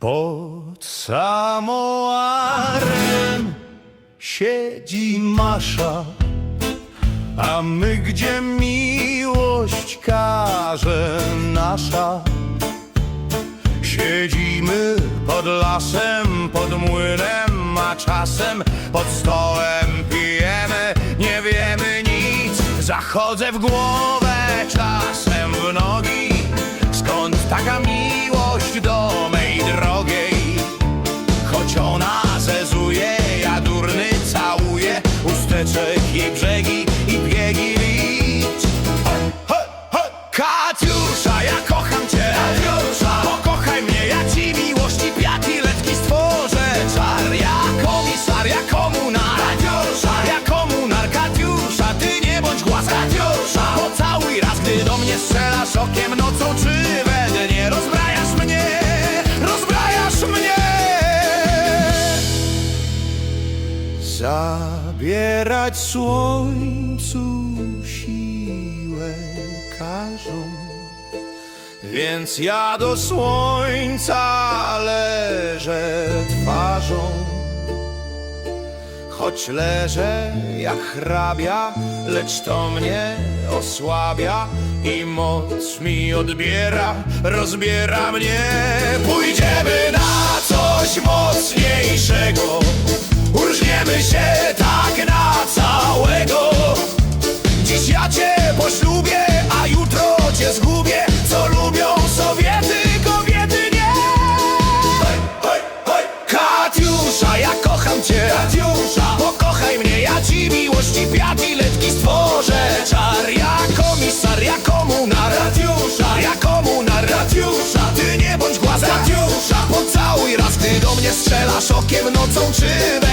Pod samoarem siedzi Masza, a my gdzie miłość każe nasza. Siedzimy pod lasem, pod młynem, a czasem pod stołem pijemy, nie wiemy nic. Zachodzę w głowę, Katiusza, ja kocham cię Katiusza, pokochaj mnie, ja ci miłości piaki letki stworzę. Czar, ja komisar, ja komunar Katiusza, ja komunar Katiusza, ty nie bądź głaz. Katiusza, pocałuj raz, gdy do mnie strzelasz okiem nocą czy we dnie Rozbrajasz mnie, rozbrajasz mnie. Zabierać słońcu siłę Więc ja do słońca leżę twarzą. Choć leżę jak hrabia, lecz to mnie osłabia I moc mi odbiera, rozbiera mnie. Pójdziemy na coś ci piati letki stworzę. Czar, ja komisar, ja komunar Katiusza, ja komunar Katiusza, ty nie bądź głaz Katiusza, pocałuj raz Gdy do mnie strzelasz okiem nocą czy